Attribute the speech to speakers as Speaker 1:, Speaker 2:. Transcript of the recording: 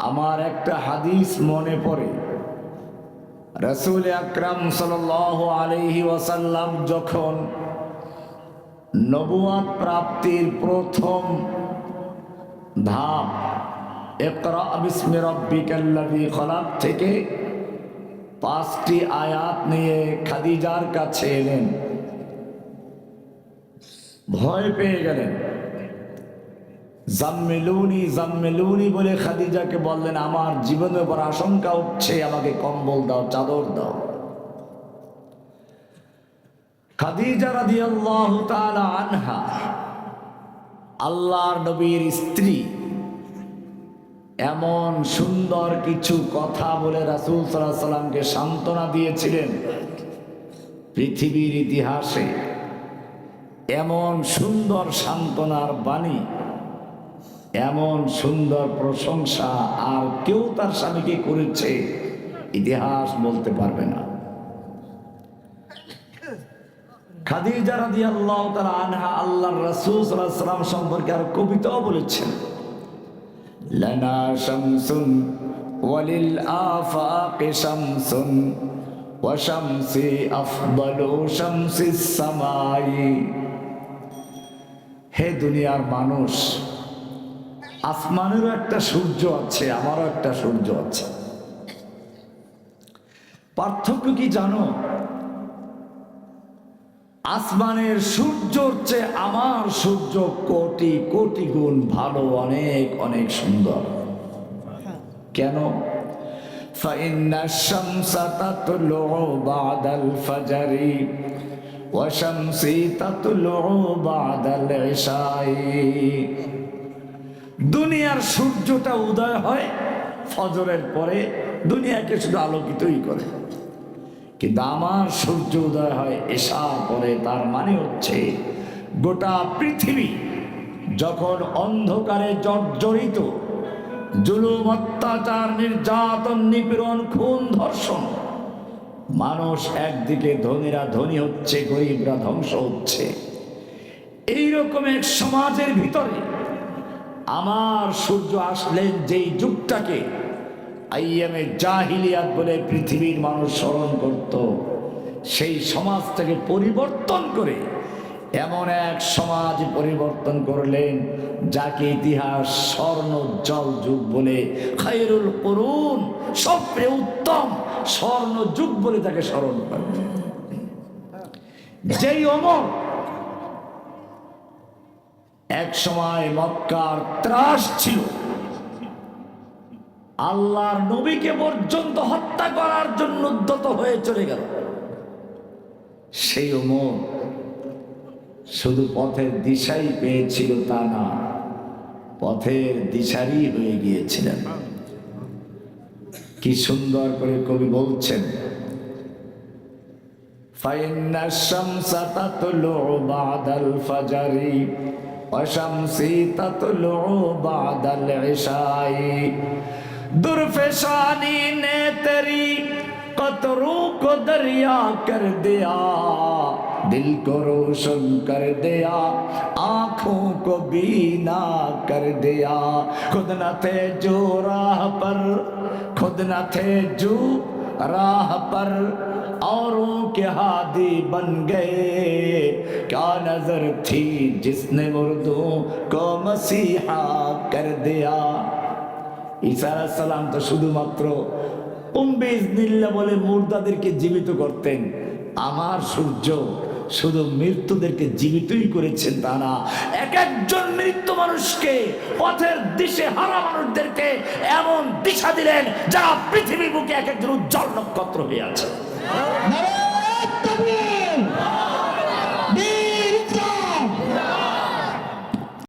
Speaker 1: আমার একটা হাদিস মনে পড়ে। রসুল আকরাম সাল আলহি ওয়াসাল্লাম যখন নবুয়াত প্রাপ্তির প্রথম ধাপ একরা বিস্মি রব্বিকাল্লাযী খলাক থেকে পাঁচটি আয়াত নিয়ে খাদিজার কাছে এলেন। ভয় পেয়ে গেলেন। জাম্মেলুনি জাম্মেলুনি বলে খাদিজাকে বললেন, আমার জীবনের উপর আশঙ্কা উঠছে, আমাকে কম্বল দাও, চাদর দাও। খাদিজা রাদিয়াল্লাহু তাআলা আনহা, আল্লাহর নবীর স্ত্রী এমন সুন্দর কিছু কথা বলে রাসূল আলাইহি সাল্লামকে সান্ত্বনা দিয়েছিলেন। পৃথিবীর ইতিহাসে এমন সুন্দর সান্ত্বনার বাণী এমন সুন্দর প্রশংসা আর কেউ তার স্বামীকে করেছে, ইতিহাস বলতে পারবে না। তাআলা আনহা আল্লাহর সম্পর্কে আর কবিতাও বলেছেন। ওয়ালিল সামাই। হে দুনিয়ার মানুষ আসমানেরও একটা সূর্য আছে আমারও একটা সূর্য আছে পার্থক্য কি জানো আসমানের সূর্যর চেয়ে আমার সূর্য কোটি কোটি গুণ ভালো অনেক অনেক সুন্দর কেন فإن الشمس تطلع بعد الفجر وشمسي تطلع بعد العشاء দুনিয়ার সূর্যটা উদয় হয়, ফজরের পরে দুনিয়াকে শুধু আলোকিতই করে। কিন্তু আমার সূর্য উদয় হয় এসা পরে, তার মানে হচ্ছে গোটা পৃথিবী যখন অন্ধকারে জর্জরিত, জুলুম, অত্যাচার, নির্যাতন, নিপীড়ন, খুন, ধর্ষণ, মানুষ একদিকে ধনীরা ধনী হচ্ছে, গরিবরা ধ্বংস হচ্ছে। এইরকম এক সমাজের ভিতরে আমার সূর্য আসলেন যেই যুগটাকে আইএমএ জাহিলিয়াত বলে পৃথিবীর মানুষ স্মরণ করত, সেই সমাজ থেকে পরিবর্তন করে এমন এক সমাজ পরিবর্তন করলেন, যাকে ইতিহাস, স্বর্ণ, জল যুগ বলে, খায়রুল করুন, সবচেয়ে উত্তম স্বর্ণ যুগ বলে তাকে স্মরণ করে। যেই অমর এক সময় মক্কার ত্রাস ছিল। আল্লাহর নবীকে পর্যন্ত হত্যা করার জন্য উদ্যত হয়ে চলে গেল। সেই মন শুধু পথের দিশাই পেয়েছিল তা না, পথের দিশারই হয়ে গিয়েছিলেন। কি সুন্দর করে কবি বলছেন ফাজারি وشمسی تطلعو بعد العشائی درفشانی نے تری قطروں کو دریا کر دیا۔ دل کو روشن کر دیا، آنکھوں کو بینا کر دیا۔ خود نہ تھے جو راہ پر، خود نہ تھے جو راہ پر، اوروں کے ہادی بن گئے۔ क्या नजर थी जिसने मुर्दों को मसीहा कर दिया ঈসা সালাম তো শুধুমাত্র উম্বিজনিল্লা বলে মুর্দাদেরকে জীবিত করতেন আমার সূর্য শুধু মৃত্যুদেরকে জীবিতই করেছেন তা না এক একজন মৃত্যু মানুষকে পথের দিশে হারা মানুষদেরকে এমন দিশা দিলেন যারা পৃথিবী বুকে এক একজন উজ্জ্বল নক্ষত্র হয়ে আছে
Speaker 2: নারায়ণ তাকবীর!